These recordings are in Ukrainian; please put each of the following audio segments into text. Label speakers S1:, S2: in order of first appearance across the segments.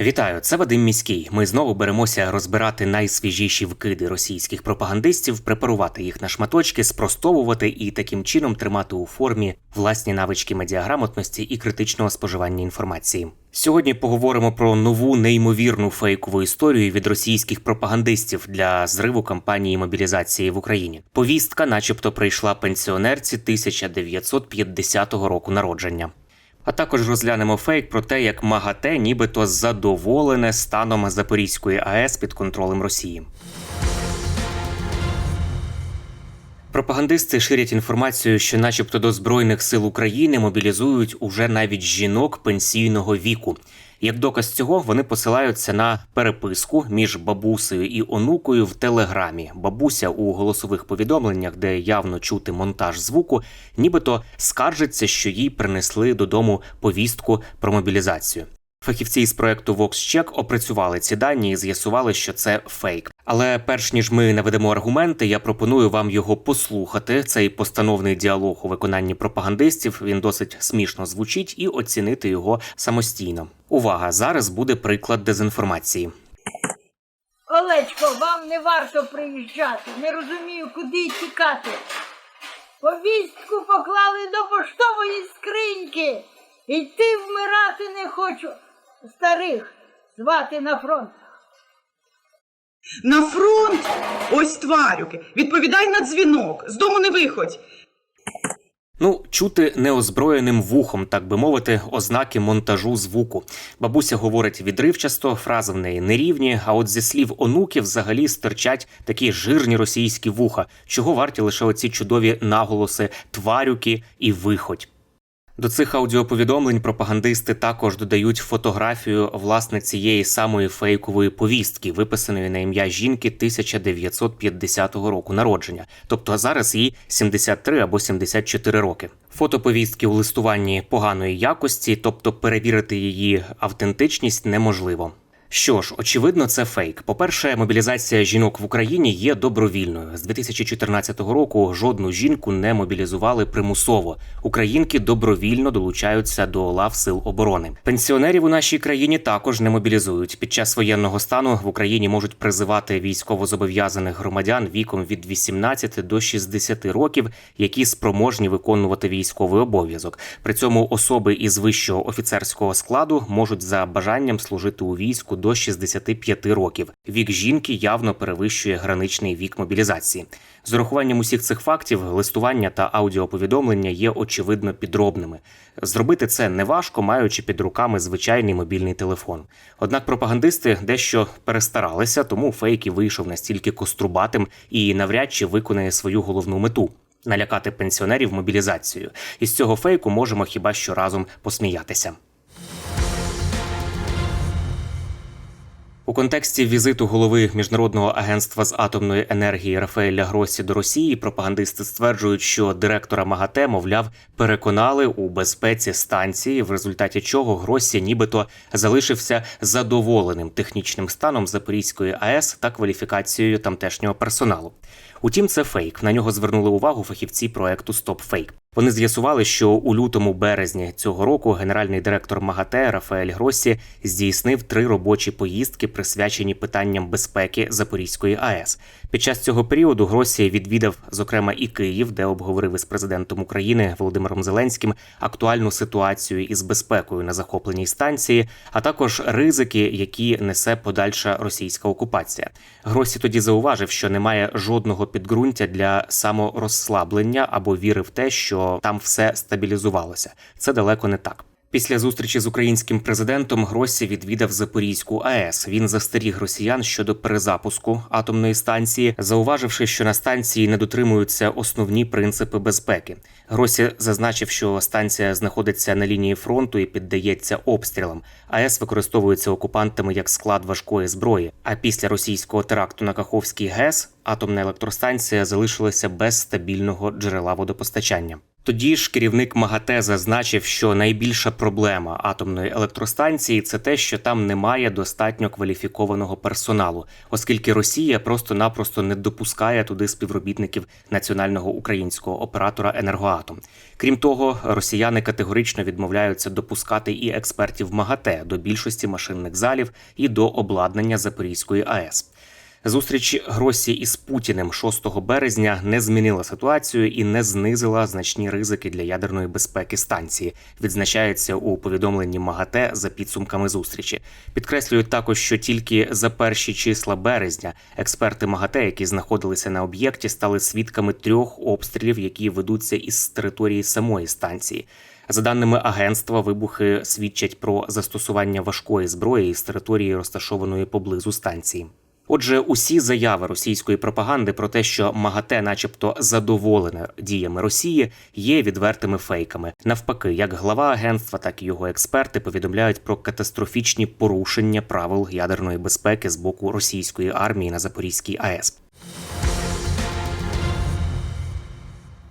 S1: Вітаю, це Вадим Міський. Ми знову беремося розбирати найсвіжіші вкиди російських пропагандистів, препарувати їх на шматочки, спростовувати і таким чином тримати у формі власні навички медіаграмотності і критичного споживання інформації. Сьогодні поговоримо про нову неймовірну фейкову історію від російських пропагандистів для зриву кампанії мобілізації в Україні. Повістка, начебто, прийшла пенсіонерці 1950 року народження. А також розглянемо фейк про те, як МАГАТЕ нібито задоволене станом Запорізької АЕС під контролем Росії. Пропагандисти ширять інформацію, що, начебто, до Збройних сил України мобілізують уже навіть жінок пенсійного віку. Як доказ цього, вони посилаються на переписку між бабусею і онукою в телеграмі. Бабуся у голосових повідомленнях, де явно чути монтаж звуку, нібито скаржиться, що їй принесли додому повістку про мобілізацію. Фахівці з проекту VoxCheck опрацювали ці дані і з'ясували, що це фейк. Але перш ніж ми наведемо аргументи, я пропоную вам його послухати. Цей постановний діалог у виконанні пропагандистів він досить смішно звучить і оцінити його самостійно. Увага! Зараз буде приклад дезінформації.
S2: Олечко, вам не варто приїжджати. Не розумію, куди тікати. Повістку поклали до поштової скриньки. Йти вмирати не хочу. Старих звати на фронт.
S3: На фронт? Ось тварюки. Відповідай на дзвінок. З дому не виходь.
S1: Ну, чути неозброєним вухом, так би мовити, ознаки монтажу звуку. Бабуся говорить відривчасто, фрази в неї нерівні. А от зі слів онуків взагалі стирчать такі жирні російські вуха, чого варті лише оці чудові наголоси тварюки і виходь. До цих аудіоповідомлень пропагандисти також додають фотографію власне цієї самої фейкової повістки, виписаної на ім'я жінки 1950 року народження. Тобто зараз їй 73 або 74 роки. Фото повістки у листуванні поганої якості, тобто перевірити її автентичність неможливо. Що ж, очевидно, це фейк. По-перше, мобілізація жінок в Україні є добровільною. З 2014 року жодну жінку не мобілізували примусово. Українки добровільно долучаються до лав сил оборони. Пенсіонерів у нашій країні також не мобілізують. Під час воєнного стану в Україні можуть призивати військовозобов'язаних громадян віком від 18 до 60 років, які спроможні виконувати військовий обов'язок. При цьому особи із вищого офіцерського складу можуть за бажанням служити у війську до 65 років. Вік жінки явно перевищує граничний вік мобілізації. З урахуванням усіх цих фактів, листування та аудіоповідомлення є очевидно підробними. Зробити це неважко, маючи під руками звичайний мобільний телефон. Однак пропагандисти дещо перестаралися, тому фейк і вийшов настільки кострубатим і навряд чи виконає свою головну мету. Налякати пенсіонерів мобілізацією. Із цього фейку можемо хіба що разом посміятися. У контексті візиту голови міжнародного агентства з атомної енергії Рафаеля Гросі до Росії пропагандисти стверджують, що директора МАГАТЕ, мовляв, переконали у безпеці станції, в результаті чого Гросі нібито залишився задоволеним технічним станом Запорізької АЕС та кваліфікацією тамтешнього персоналу. Утім, це фейк. На нього звернули увагу фахівці проекту StopFake. Вони з'ясували, що у лютому березні цього року генеральний директор МАГАТЕ Рафаель Гросі здійснив три робочі поїздки, присвячені питанням безпеки Запорізької АЕС. Під час цього періоду Гросі відвідав, зокрема, і Київ, де обговорив із президентом України Володимиром Зеленським актуальну ситуацію із безпекою на захопленій станції, а також ризики, які несе подальша російська окупація. Гросі тоді зауважив, що немає жодного підґрунтя для саморозслаблення або віри в те, що там все стабілізувалося. Це далеко не так. Після зустрічі з українським президентом Гросі відвідав Запорізьку АЕС. Він застеріг росіян щодо перезапуску атомної станції, зауваживши, що на станції не дотримуються основні принципи безпеки. Гросі зазначив, що станція знаходиться на лінії фронту і піддається обстрілам. АЕС використовується окупантами як склад важкої зброї. А після російського теракту на Каховський ГЕС атомна електростанція залишилася без стабільного джерела водопостачання. Тоді ж керівник МАГАТЕ зазначив, що найбільша проблема атомної електростанції це те, що там немає достатньо кваліфікованого персоналу, оскільки Росія просто-напросто не допускає туди співробітників національного українського оператора енергоатом. Крім того, росіяни категорично відмовляються допускати і експертів МАГАТЕ до більшості машинних залів і до обладнання Запорізької АЕС. Зустріч Гросі із Путіним 6 березня не змінила ситуацію і не знизила значні ризики для ядерної безпеки станції. Відзначається у повідомленні МАГАТЕ за підсумками зустрічі. Підкреслюють також, що тільки за перші числа березня експерти МАГАТЕ, які знаходилися на об'єкті, стали свідками трьох обстрілів, які ведуться із території самої станції. За даними агентства, вибухи свідчать про застосування важкої зброї з території, розташованої поблизу станції. Отже, усі заяви російської пропаганди про те, що МАГАТЕ, начебто, задоволене діями Росії, є відвертими фейками. Навпаки, як глава агентства, так і його експерти повідомляють про катастрофічні порушення правил ядерної безпеки з боку російської армії на Запорізькій АЕС.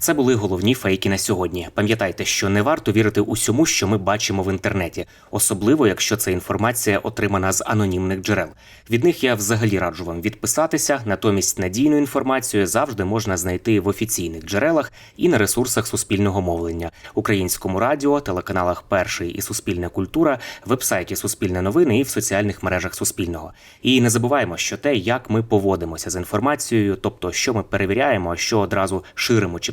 S1: Це були головні фейки на сьогодні. Пам'ятайте, що не варто вірити усьому, що ми бачимо в інтернеті, особливо якщо ця інформація отримана з анонімних джерел. Від них я взагалі раджу вам відписатися. Натомість надійну інформацію завжди можна знайти в офіційних джерелах і на ресурсах суспільного мовлення, українському радіо, телеканалах Перший і Суспільна культура, вебсайті Суспільне новини і в соціальних мережах Суспільного. І не забуваємо, що те, як ми поводимося з інформацією, тобто що ми перевіряємо, а що одразу ширимо чи